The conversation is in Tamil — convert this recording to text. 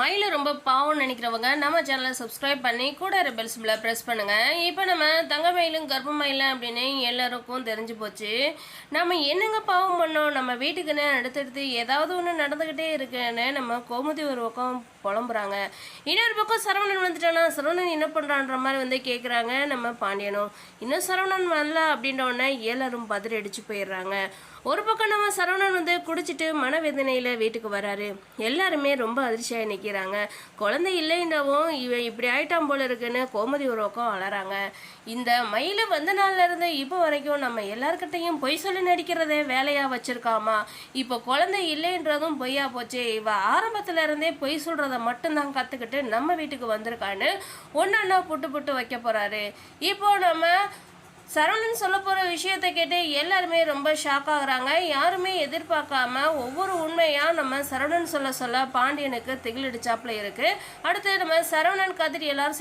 மயில ரொம்ப பாவம்னு நினைக்கிறவங்க நம்ம சேனலை சப்ஸ்கிரைப் பண்ணி கூட பெல்ஸ் ப்ரெஸ் பண்ணுங்கள் இப்போ நம்ம தங்க மயிலும் கர்ப்ப மயிலும் அப்படின்னு எல்லாருக்கும் தெரிஞ்சு போச்சு. நம்ம என்னங்க பாவம் பண்ணோம்? நம்ம வீட்டுக்குன்னு அடுத்தடுத்து ஏதாவது ஒன்று நடந்துக்கிட்டே இருக்குன்னு நம்ம கோமுதி ஒரு பக்கம் புலம்புறாங்க. இன்னொரு பக்கம் சரவணன் வந்துட்டானா? சரவணன் என்ன பண்ணுறான்ற மாதிரி வந்து கேட்குறாங்க நம்ம பாண்டியனும். இன்னும் சரவணன் வரல அப்படின்றோடனே எல்லாரும் பதறி அடித்து போயிடுறாங்க. ஒரு பக்கம் நம்ம சரவணன் வந்து குடிச்சிட்டு மனவேதனையில் வீட்டுக்கு வராரு. எல்லாருமே ரொம்ப அதிர்ச்சியாக நிற்கிறாங்க குழந்தை இல்லைன்றவும் இவன் இப்படி ஆயிட்டான் போல இருக்குன்னு கோமதி ஒரு பக்கம் அலறாங்க. இந்த மயில வந்த நாள்லேருந்து இப்போ வரைக்கும் நம்ம எல்லாருக்கிட்டையும் பொய் சொல்லி நடிக்கிறதே வேலையாக வச்சுருக்காமா? இப்போ குழந்தை இல்லைன்றதும் பொய்யா போச்சு. இவ ஆரம்பத்துல இருந்தே பொய் சொல்றத மட்டும்தான் கற்றுக்கிட்டு நம்ம வீட்டுக்கு வந்திருக்கான்னு ஒன்னொன்னா புட்டு புட்டு வைக்க போறாரு. இப்போ நம்ம சரவணன் சொல்ல போகிற விஷயத்தை கேட்டு எல்லாருமே ரொம்ப ஷாக் ஆகுறாங்க. யாருமே எதிர்பார்க்காம ஒவ்வொரு உண்மையாக நம்ம சரவணன் சொல்ல சொல்ல பாண்டியனுக்கு திகிலடிச்சாப்புல இருக்கு. அடுத்து நம்ம சரவணன் கதிரி எல்லாரும்